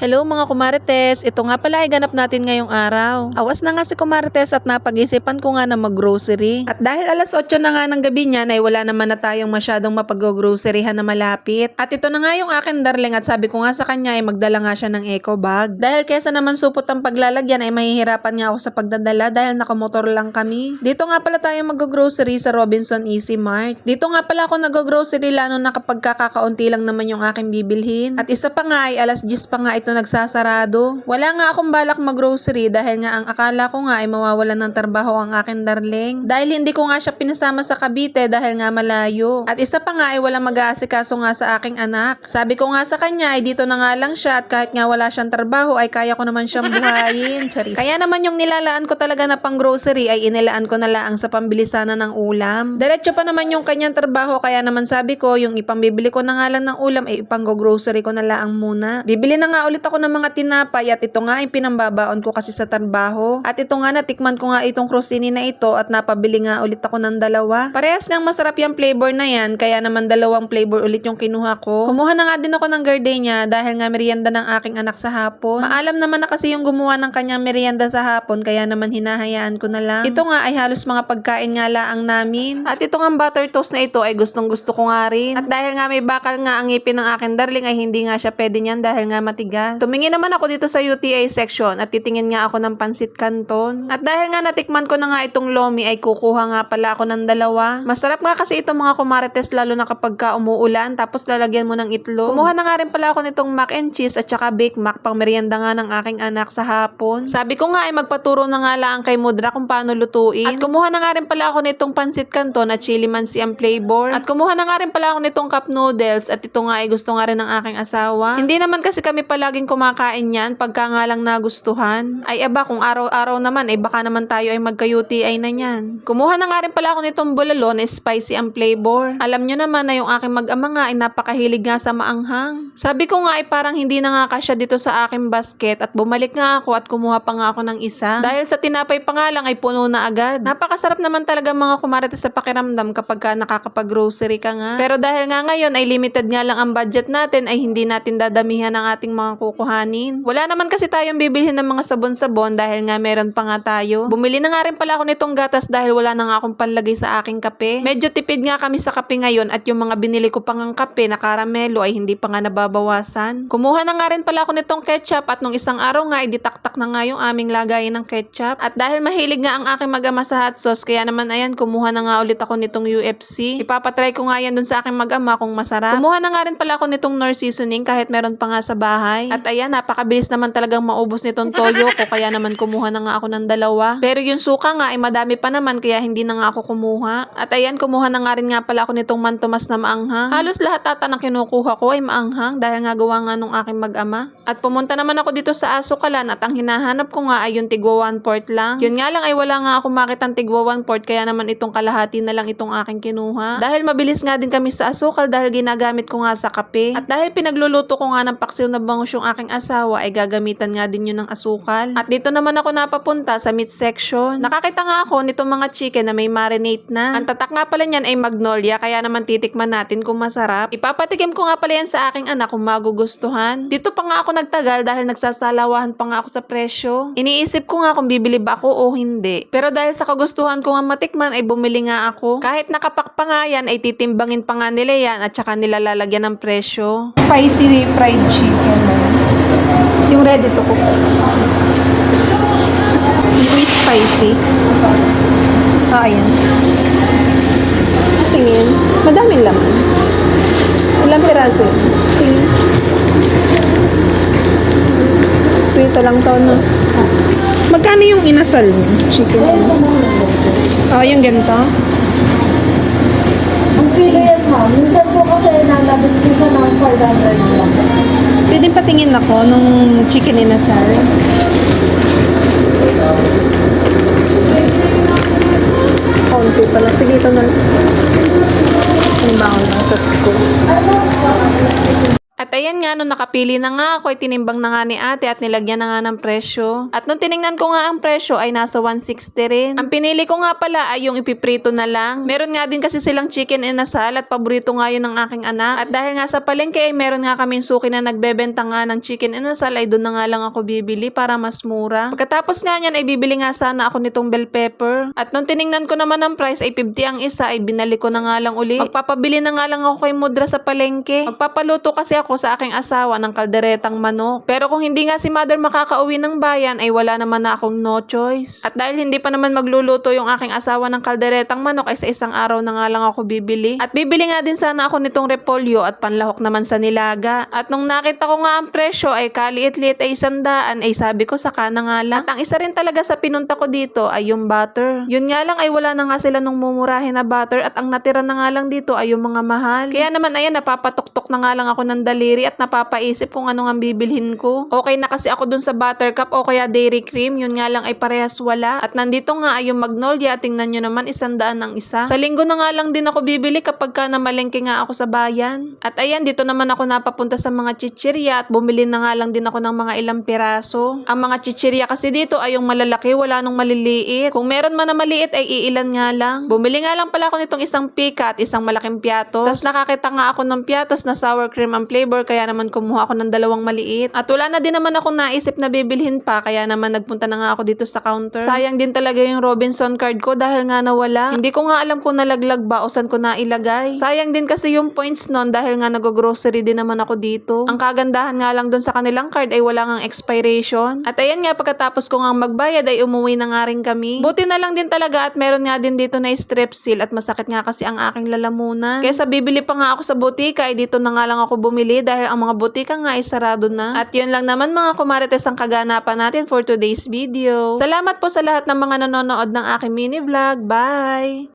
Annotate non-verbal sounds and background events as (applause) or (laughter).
Hello mga kumarites, ito nga pala ay ganap natin ngayong araw. Awas na nga si kumarites at napag-isipan ko nga na mag-grocery. At dahil alas 8 na nga ng gabi niyan ay wala naman na tayong masyadong mapag-groceryhan na malapit. At ito na nga yung akin darling at sabi ko nga sa kanya ay magdala nga siya ng eco bag. Dahil kesa naman supot ang paglalagyan ay mahihirapan nga ako sa pagdadala dahil nakamotor lang kami. Dito nga pala tayo mag-grocery sa Robinson Easy Mart. Dito nga pala ako nag-grocery lalo na kapag kakakaunti lang naman yung aking bibilhin. At isa pa nga ay alas 10 pa nga ito nagsasarado. Wala nga akong balak mag-grocery dahil nga ang akala ko nga ay mawawalan ng trabaho ang akin darling. Dahil hindi ko nga siya pinasama sa Cavite dahil nga malayo. At isa pa nga ay walang mag-aasikaso nga sa aking anak. Sabi ko nga sa kanya ay dito na nga lang siya at kahit nga wala siyang trabaho ay kaya ko naman siyang buhayin. (laughs) Charis. Kaya naman yung nilalaan ko talaga na pang grocery ay inilaan ko na lang sa pambili sana ng ulam. Diretso pa naman yung kanyang trabaho kaya naman sabi ko yung ipambibili ko na nga lang ng ulam ay ipang grocery ko na lang muna. Bibili na nga ulit ako ng mga tinapay at ito nga ay pinambabaon ko kasi sa trabaho. At ito nga natikman ko nga itong crostini na ito at napabili nga ulit ako ng dalawa. Parehas ngang masarap yung flavor na yan kaya naman dalawang flavor ulit yung kinuha ko. Kumuha na nga din ako ng gardenia dahil nga merienda ng aking anak sa hapon. Maalam naman na kasi yung gumawa ng kanyang merienda sa hapon kaya naman hinahayaan ko na lang. Ito nga ay halos mga pagkain nga laang namin. At ito nga butter toast na ito ay gustong gusto ko nga rin. At dahil nga may bakal nga ang ngipin ng aking darling ay hindi nga siya pwede niyan dahil nga matigas. Tumingin naman ako dito sa UTA section at titingin nga ako ng pansit canton. At dahil nga natikman ko na nga itong lomi ay kukuha nga pala ako ng dalawa. Masarap nga kasi itong mga kumarites lalo na kapag ka umuulan tapos lalagyan mo ng itlog. Kumuha na nga rin pala ako nitong mac and cheese at saka bake mac pang merienda nga ng aking anak sa hapon. Sabi ko nga ay magpaturo na nga lang kay Mudra kung paano lutuin. At kumuha na nga rin pala ako nitong pansit canton at chili mansi ang flavor. At kumuha na nga rin pala ako nitong cup noodles at ito nga ay gusto nga rin ng aking asawa. Hindi naman kasi kami palaging kumakain yan pagka nga lang nagustuhan. Ay aba kung araw-araw naman ay baka naman tayo ay magka-UTI na yan. Kumuha na nga rin pala ako nitong bulalo na spicy ang flavor. Alam nyo naman na yung aking mag-ama nga ay napakahilig nga sa maanghang. Sabi ko nga ay parang hindi na nga kasya dito sa aking basket at bumalik nga ako at kumuha pa nga ako ng isa. Dahil sa tinapay pa nga lang ay puno na agad. Napakasarap naman talaga mga kumarites sa pakiramdam kapag ka nakakapag-grocery ka nga. Pero dahil nga ngayon ay limited nga lang ang budget natin ay hindi natin dadamihan ang ating mga kukuhanin. Wala naman kasi tayong bibilhin ng mga sabon-sabon dahil nga meron pa nga tayo. Bumili na nga rin pala ako nitong gatas dahil wala na nga akong panlagay sa aking kape. Medyo tipid nga kami sa kape ngayon at yung mga binili ko pang ang kape na karamelo ay hindi pa nga nababawasan. Kumuha na nga rin pala ako nitong ketchup at nung isang araw nga ay ditaktak na nga yung aming lagayan ng ketchup. At dahil mahilig nga ang aking mag-ama sa hot sauce kaya naman ayan kumuha na nga ulit ako nitong UFC. Ipapatry ko nga yan dun sa aking mag-ama kung masarap. Kumuha na nga rin pala ako nitong nor seasoning kahit meron pa nga sa bahay. At ayan napakabilis naman talagang maubos nitong toyo ko kaya naman kumuha na nga ako ng dalawa. Pero yung suka nga ay madami pa naman kaya hindi na nga ako kumuha. At ayan kumuha na nga rin nga pala ako nitong mantumas na maanghang. Halos lahat ata na kinukuha ko ay maanghang dahil nga gawa nga nung aking mag-ama. At pumunta naman ako dito sa Asukalan at ang hinahanap ko nga ay yung tigwa 1 port lang. Yun nga lang ay wala nga ako makitang tigwa 1 port kaya naman itong kalahati na lang itong aking kinuha. Dahil mabilis nga din kami sa asukal dahil ginagamit ko nga sa kape. At dahil pinagluluto ko nga ng paksiw na bangus yung aking asawa ay gagamitan nga din yun ng asukal. At dito naman ako napapunta sa meat section. Nakakita nga ako nitong mga chicken na may marinate na. Ang tatak nga pala niyan ay magnolia kaya naman titikman natin kung masarap. Ipapatikim ko nga pala yan sa aking anak kung magugustuhan. Dito pa nga ako nagtagal dahil nagsasalawahan pa nga ako sa presyo. Iniisip ko nga kung bibili ba ako o hindi. Pero dahil sa kagustuhan ko nga matikman ay bumili nga ako. Kahit nakapak pa nga yan ay titimbangin pa nga nila yan at saka nila lalagyan ng presyo. spicy fried chicken. Yung ready to cook. With spicy. Ah, ayan. Tingin. Madaming laman. Ilang piraso? Tingin. Prito lang to, no? Magkano yung inasal mo? Chicken inasal. Ah, yung ganito? Ang kilo yan, ma'am. Minsan po kasi nalabas ko siya ng 400 lang. Pwede patingin ako nung chicken inasal. Konti pala. Sige, ito na. Ang bangon lang sa school. Ayan nga, nung nakapili na nga ako, ay tinimbang na nga ni ate at nilagyan na nga ng presyo. At nung tiningnan ko nga ang presyo ay nasa 160 rin. Ang pinili ko nga pala ay yung ipiprito na lang. Meron nga din kasi silang chicken inasal at paborito nga yun ng aking anak. At dahil nga sa palengke ay meron nga kaming suki na nagbebenta nga ng chicken inasal ay doon na nga lang ako bibili para mas mura. Pagkatapos nga niyan ay bibili nga sana ako nitong bell pepper. At nung tiningnan ko naman ang price ay 50 ang isa ay binalik ko na nga lang uli. Magpapabili na nga lang ako kay Mudra sa palengke. Magpapaluto kasi ako sa aking asawa ng kalderetang manok. Pero kung hindi nga si mother makakauwi ng bayan ay wala naman na akong no choice. At dahil hindi pa naman magluluto yung aking asawa ng kalderetang manok ay sa isang araw na nga lang ako bibili. At bibili nga din sana ako nitong repolyo at panlahok naman sa nilaga. At nung nakita ko nga ang presyo ay kaliit-liit ay isandaan ay sabi ko saka na nga lang. At ang isa rin talaga sa pinunta ko dito ay yung butter. Yun nga lang ay wala na nga sila nung mumurahin na butter at ang natira na nga lang dito ay yung mga mahal. Kaya naman ayan napapatuktok na nga lang ako ng daliri at napapaisip kung ano nga bibilhin ko. Okay na kasi ako dun sa buttercup o kaya dairy cream. Yun nga lang ay parehas wala. At nandito nga ay yung magnolia. Tingnan nyo naman isandaan ang isa. Sa linggo na nga lang din ako bibili kapag ka namalengke nga ako sa bayan. At ayan dito naman ako napapunta sa mga chichirya at bumili na nga lang din ako ng mga ilang piraso. Ang mga chichirya kasi dito ay yung malalaki wala nung maliliit. Kung meron man na maliit ay iilan nga lang. Bumili nga lang pala ako nitong isang pika at isang malaking piatos. Tapos nakakita nga ako ng piatos na sour cream ang flavor kaya naman kumuha ako ng dalawang maliit. At wala na din naman ako naisip na bibilhin pa kaya naman nagpunta na nga ako dito sa counter. Sayang din talaga yung Robinson card ko dahil nga nawala. Hindi ko nga alam kung nalaglag ba o saan ko nailagay. Sayang din kasi yung points nun dahil nga nag-grocery din naman ako dito. Ang kagandahan nga lang dun sa kanilang card ay wala ngang expiration. At ayan nga pagkatapos ko nga magbayad ay umuwi na nga rin kami. Buti na lang din talaga at meron nga din dito na strep seal at masakit nga kasi ang aking lalamunan. Kaya sa bibili pa nga ako sa butika ay dito na nga lang ako bumili dahil ang mga butika nga ay sarado na. At yun lang naman mga kumarites ang kaganapan natin for today's video. Salamat po sa lahat ng mga nanonood ng aking mini vlog. Bye!